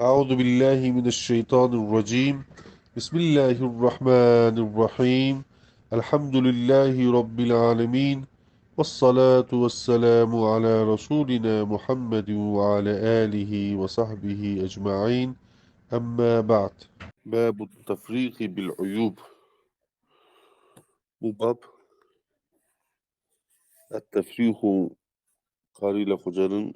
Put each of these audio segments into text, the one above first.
أعوذ بالله من الشيطان الرجيم. بسم الله الرحمن الرحيم. الحمد لله رب العالمين والصلاة والسلام على رسولنا محمد وعلى آله وصحبه أجمعين. أما بعد باب التفريق بالعيوب. bab التفريق karıyla kocanın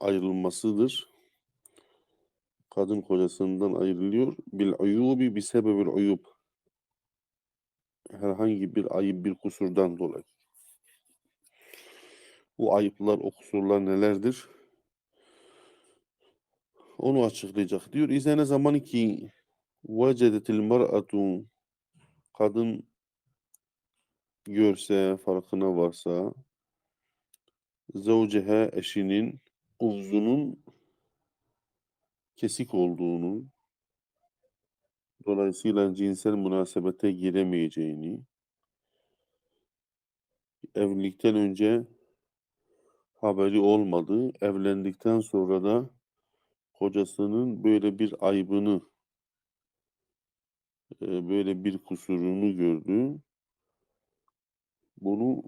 ayrılmasıdır. Kadın kocasından ayrılıyor. Bil uyubi bi sebebil uyub. Herhangi bir ayıp bir kusurdan dolayı. Bu ayıplar, o kusurlar nelerdir? Onu açıklayacak. Diyor İzâ ne zaman ki vecedetil mar'atu kadın görse, farkına varsa zevceha eşinin uzunun kesik olduğunu dolayısıyla cinsel münasebete giremeyeceğini evlilikten önce haberi olmadı. Evlendikten sonra da kocasının böyle bir aybını e, böyle bir kusurunu gördü. Bunu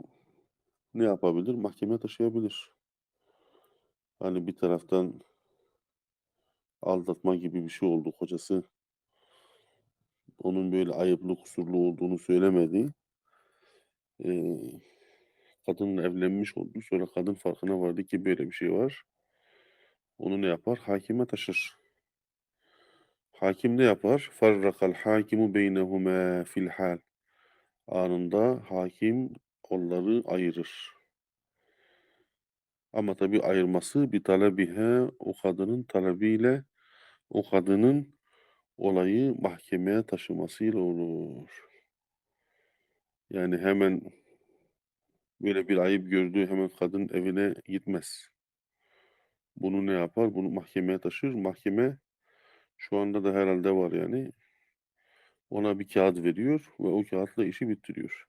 ne yapabilir? Mahkemeye taşıyabilir. Hani bir taraftan aldatma gibi bir şey oldu. Kocası onun böyle ayıplı kusurlu olduğunu söylemedi. Ee, kadınla evlenmiş oldu. Sonra kadın farkına vardı ki böyle bir şey var. Onu ne yapar? Hakime taşır. Hakim ne yapar? Farrakal hakimu beynehuma fil hal. Anında hakim onları ayırır. Ama tabii ayırması bir talebihe o kadının talebiyle o kadının olayı mahkemeye taşımasıyla olur. Yani hemen böyle bir ayıp gördüğü hemen kadın evine gitmez. Bunu ne yapar? Bunu mahkemeye taşır. Mahkeme şu anda da herhalde var yani. Ona bir kağıt veriyor ve o kağıtla işi bitiriyor.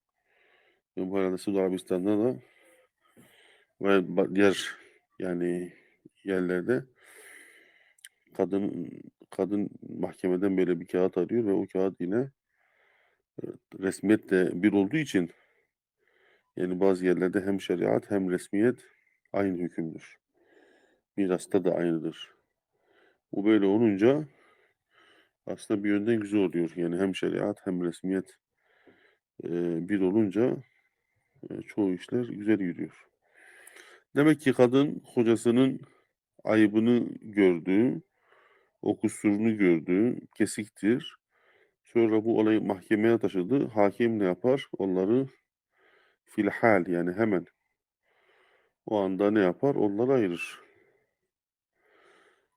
Yani bu herhalde Suudi Arabistan'da da ve diğer yani yerlerde kadın kadın mahkemeden böyle bir kağıt arıyor ve o kağıt yine e, resmiyetle bir olduğu için yani bazı yerlerde hem şeriat hem resmiyet aynı hükümdür. Mirasta da aynıdır. Bu böyle olunca aslında bir yönden güzel oluyor. Yani hem şeriat hem resmiyet e, bir olunca e, çoğu işler güzel yürüyor. Demek ki kadın kocasının ayıbını gördü, o kusurunu gördü, kesiktir. Sonra bu olayı mahkemeye taşıdı. Hakim ne yapar? Onları filhal yani hemen o anda ne yapar? Onları ayırır.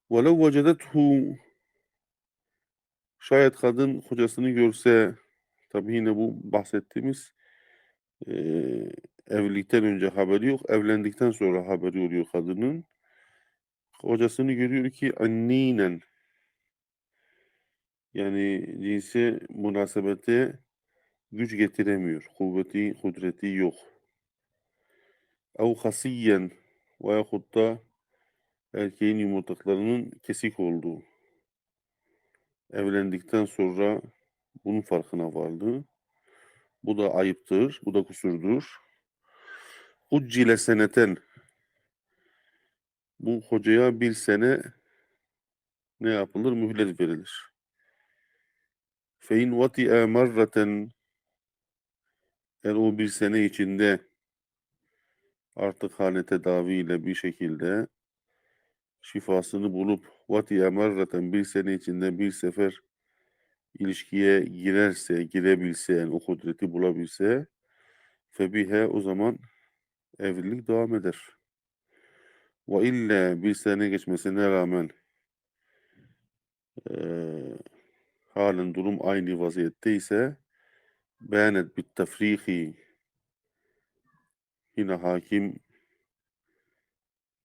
وَلَوْ وَجَدَتْهُ Şayet kadın kocasını görse, tabii yine bu bahsettiğimiz eee, evlilikten önce haberi yok, evlendikten sonra haberi oluyor kadının. Kocasını görüyor ki anninen yani cinsi münasebete güç getiremiyor. Kuvveti, kudreti yok. Ev hasiyen veyahut da erkeğin yumurtaklarının kesik olduğu. Evlendikten sonra bunun farkına vardı. Bu da ayıptır, bu da kusurdur. Uccile seneten bu hocaya bir sene ne yapılır? Mühlet verilir. Fein vati'e marraten eğer o bir sene içinde artık hane tedaviyle bir şekilde şifasını bulup vati'e marraten bir sene içinde bir sefer ilişkiye girerse, girebilse, yani o kudreti bulabilse febihe o zaman evlilik devam eder. Ve illa bir sene geçmesine rağmen eee halen durum aynı vaziyette ise beyanet bit tefriki yine hakim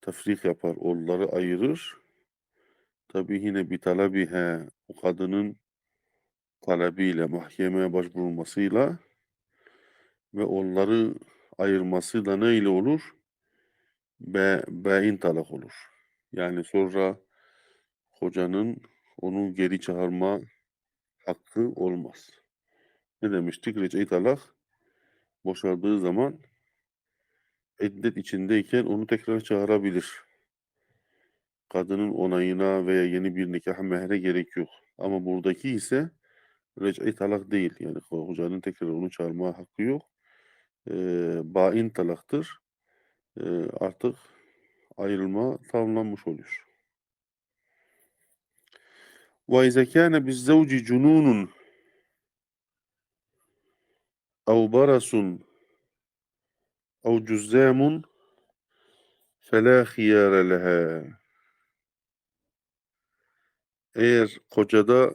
tefrik yapar, onları ayırır. Tabi yine bir talebihe o kadının talebiyle mahkemeye başvurulmasıyla ve onları ayırmasıyla ne ile olur? Be, beyin talak olur. Yani sonra kocanın onu geri çağırma hakkı olmaz. Ne demiştik? Rec'i talak boşaldığı zaman iddet içindeyken onu tekrar çağırabilir. Kadının onayına veya yeni bir nikah mehre gerek yok. Ama buradaki ise rec'i talak değil. Yani kocanın tekrar onu çağırma hakkı yok e, bain talaktır. E, artık ayrılma tamamlanmış oluyor. Ve izâ kâne bizzevci cunûnun ev barasun ev cüzzâmun felâ hiyâre lehâ. Eğer kocada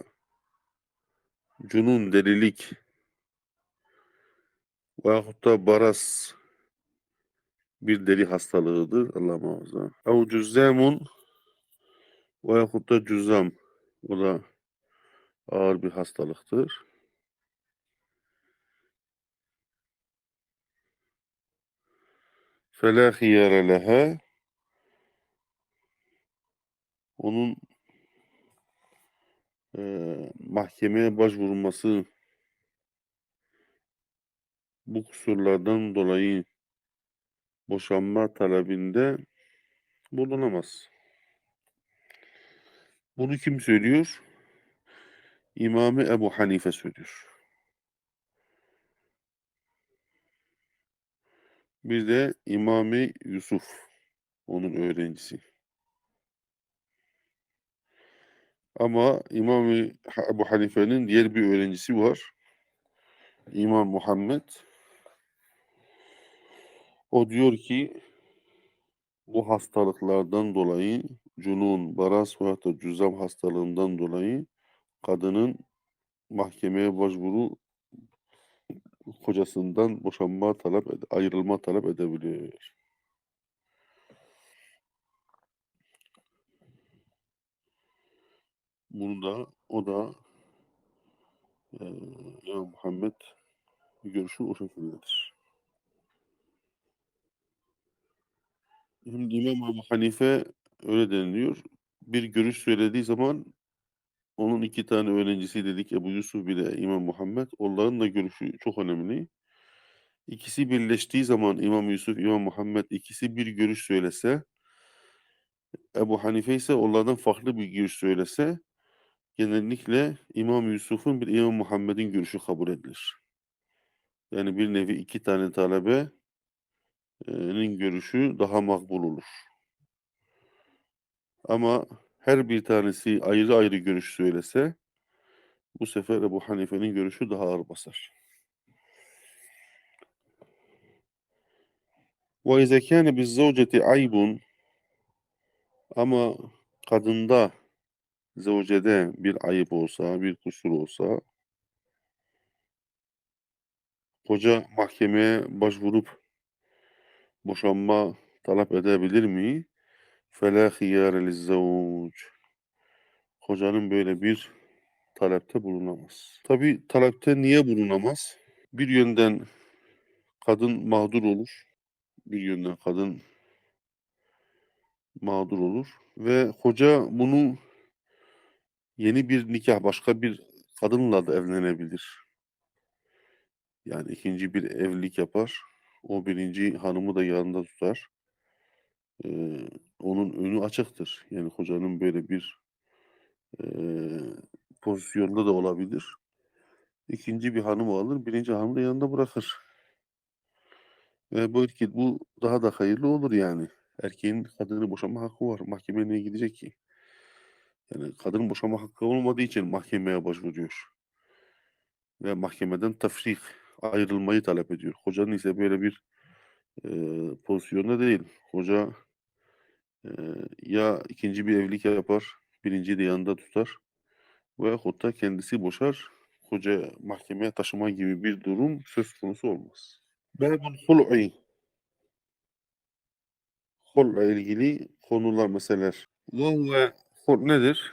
cunun delilik Veyahut da baras bir deli hastalığıdır. Allah muhafaza. Ev cüzzemun veyahut da cüzzam. O da ağır bir hastalıktır. Fela hiyere lehe onun e, mahkemeye başvurulması bu kusurlardan dolayı boşanma talebinde bulunamaz. Bunu kim söylüyor? İmamı Ebu Hanife söylüyor. Bir de İmami Yusuf, onun öğrencisi. Ama İmam Ebu Hanife'nin diğer bir öğrencisi var. İmam Muhammed. O diyor ki bu hastalıklardan dolayı cunun, baras ve hatta cüzam hastalığından dolayı kadının mahkemeye başvuru kocasından boşanma talep ayrılma talep edebilir. Bunu da o da e, İmam Muhammed görüşü o şekildedir. İmam Ebu Hanife öyle deniliyor. Bir görüş söylediği zaman onun iki tane öğrencisi dedik Ebu Yusuf bile İmam Muhammed. Onların da görüşü çok önemli. İkisi birleştiği zaman İmam Yusuf, İmam Muhammed ikisi bir görüş söylese Ebu Hanife ise onlardan farklı bir görüş söylese genellikle İmam Yusuf'un bir İmam Muhammed'in görüşü kabul edilir. Yani bir nevi iki tane nin görüşü daha makbul olur. Ama her bir tanesi ayrı ayrı görüş söylese bu sefer Ebu Hanife'nin görüşü daha ağır basar. Ve izâ kâne biz zevceti aybun ama kadında zevcede bir ayıp olsa, bir kusur olsa koca mahkemeye başvurup boşanma talep edebilir mi? Fela hiyâre lizzavûc. Kocanın böyle bir talepte bulunamaz. Tabi talepte niye bulunamaz? Bir yönden kadın mağdur olur. Bir yönden kadın mağdur olur. Ve hoca bunu yeni bir nikah başka bir kadınla da evlenebilir. Yani ikinci bir evlilik yapar o birinci hanımı da yanında tutar. Ee, onun önü açıktır. Yani kocanın böyle bir e, pozisyonda da olabilir. İkinci bir hanım alır, birinci hanımı da yanında bırakır. Ve bu ki bu daha da hayırlı olur yani. Erkeğin kadını boşanma hakkı var. Mahkemeye niye gidecek ki? Yani kadının boşanma hakkı olmadığı için mahkemeye başvuruyor. Ve mahkemeden tefrik, ayrılmayı talep ediyor. Kocanın ise böyle bir e, pozisyonda değil. Koca e, ya ikinci bir evlilik yapar, birinciyi de yanında tutar veyahut da kendisi boşar, koca mahkemeye taşıma gibi bir durum söz konusu olmaz. Babul hul'i Hul'la ilgili konular, meseleler. Ve hul nedir?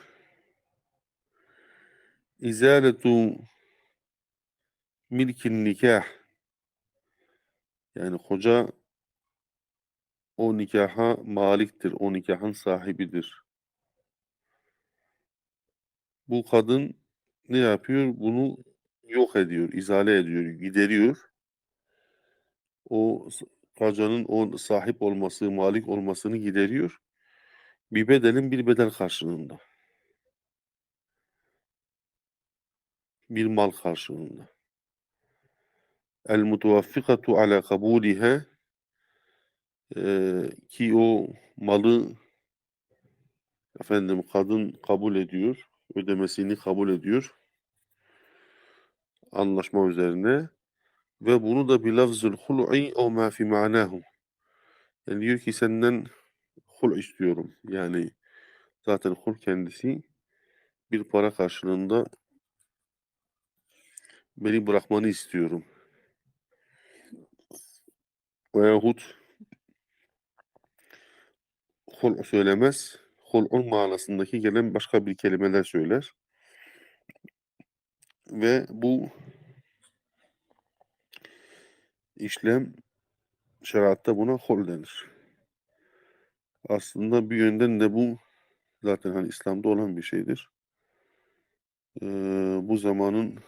İzaletu milkin nikah yani koca o nikaha maliktir, o nikahın sahibidir. Bu kadın ne yapıyor? Bunu yok ediyor, izale ediyor, gideriyor. O kocanın o sahip olması, malik olmasını gideriyor. Bir bedelin bir bedel karşılığında. Bir mal karşılığında. El mutevaffikatu ala kabuliha eee, ki o malı efendim kadın kabul ediyor, ödemesini kabul ediyor. Anlaşma üzerine ve bunu da bilafzul hul'i o ma fi ma'nahu. Yani diyor ki senden hul istiyorum. Yani zaten hul kendisi bir para karşılığında beni bırakmanı istiyorum. Veyahut hul söylemez. Hul'un manasındaki gelen başka bir kelimeler söyler. Ve bu işlem şeriatta buna hul denir. Aslında bir yönden de bu zaten hani İslam'da olan bir şeydir. Eee, bu zamanın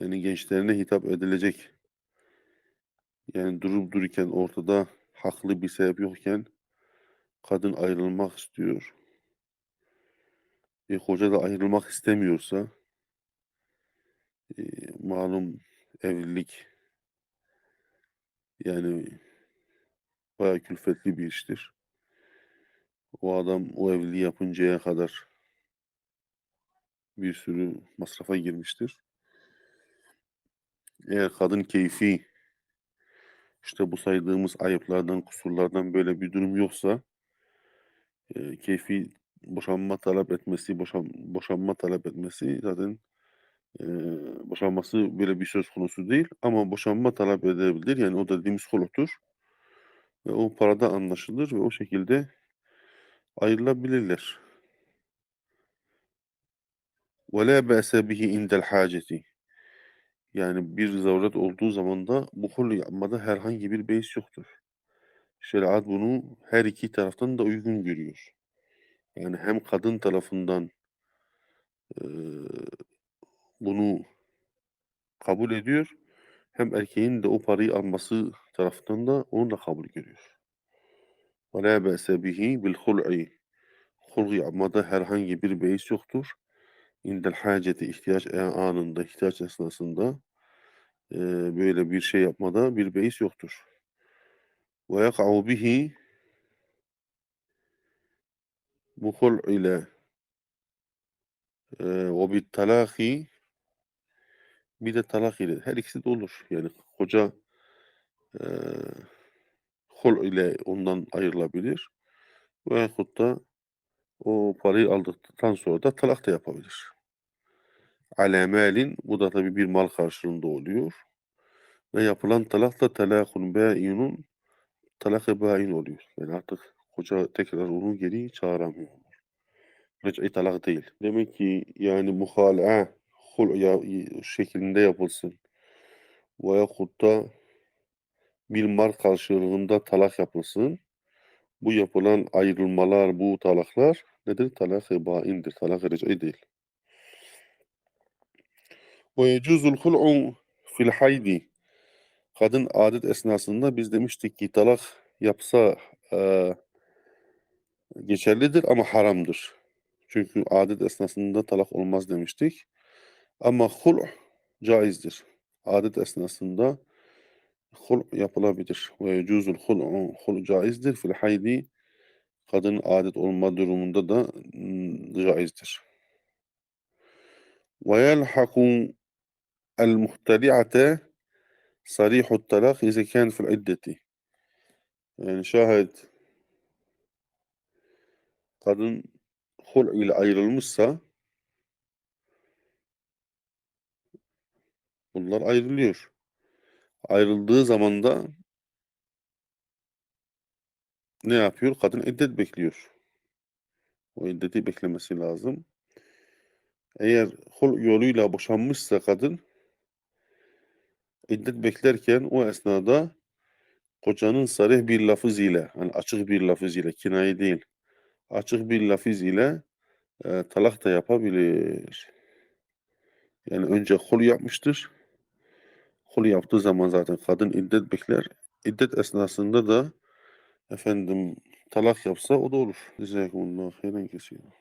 yani gençlerine hitap edilecek yani durup dururken ortada haklı bir sebep yokken kadın ayrılmak istiyor. E, koca da ayrılmak istemiyorsa eee, malum evlilik yani bayağı külfetli bir iştir. O adam o evliliği yapıncaya kadar bir sürü masrafa girmiştir. Eğer kadın keyfi işte bu saydığımız ayıplardan, kusurlardan böyle bir durum yoksa eee, keyfi boşanma talep etmesi, boşan boşanma talep etmesi zaten eee, boşanması böyle bir söz konusu değil ama boşanma talep edebilir. Yani o dediğimiz hul'tur. Ve o parada anlaşılır ve o şekilde ayrılabilirler. La ba'se bihi indel haceti. Yani bir zaruret olduğu zaman da bu hul yapmada herhangi bir beis yoktur. Şeriat bunu her iki taraftan da uygun görüyor. Yani hem kadın tarafından eee, bunu kabul ediyor hem erkeğin de o parayı alması tarafından da onu da kabul görüyor. Ve la ba'se bihi bil hul'i. Hul yapmada herhangi bir beis yoktur. İndel haceti ihtiyaç e anında, ihtiyaç esnasında eee, böyle bir şey yapmada bir beis yoktur. Ve yaka'u bihi bu ile eee, ve bit talaki bir de talak ile her ikisi de olur. Yani koca eee, hul ile ondan ayrılabilir. Veyahut da o parayı aldıktan sonra da talak da yapabilir. Alâ mâlin bu da tabii bir mal karşılığında oluyor. Ve yapılan talak da telâkun bâinun talak-ı bâin oluyor. Yani artık koca tekrar onu geri çağıramıyor. Ric'i talak değil. Demek ki yani muhala'a hul ya şeklinde yapılsın. Veyahut da bir mal karşılığında talak yapılsın. Bu yapılan ayrılmalar, bu talaklar nedir? Talak-ı bâindir. Talak-ı değil. Ve yecuzul hul'u fil haydi. Kadın adet esnasında biz demiştik ki talak yapsa eee, geçerlidir ama haramdır. Çünkü adet esnasında talak olmaz demiştik. Ama hul caizdir. Adet esnasında hul yapılabilir. Ve yecuzul hul'u hul caizdir. Fil haydi kadın adet olma durumunda da ım, caizdir. Ve yelhaku muhteli'ate sarihut talak ize kân fil iddeti. Yani şayet kadın hul ile ayrılmışsa bunlar ayrılıyor. Ayrıldığı zaman da ne yapıyor? Kadın iddet bekliyor. O iddeti beklemesi lazım. Eğer hul yoluyla boşanmışsa kadın iddet beklerken o esnada kocanın sarih bir lafız ile, hani açık bir lafız ile, kinaye değil, açık bir lafız ile Eee, talak da yapabilir. Yani önce kolu yapmıştır. Kolu yaptığı zaman zaten kadın iddet bekler. İddet esnasında da efendim talak yapsa o da olur. Cezakumullahu hayran kesiren.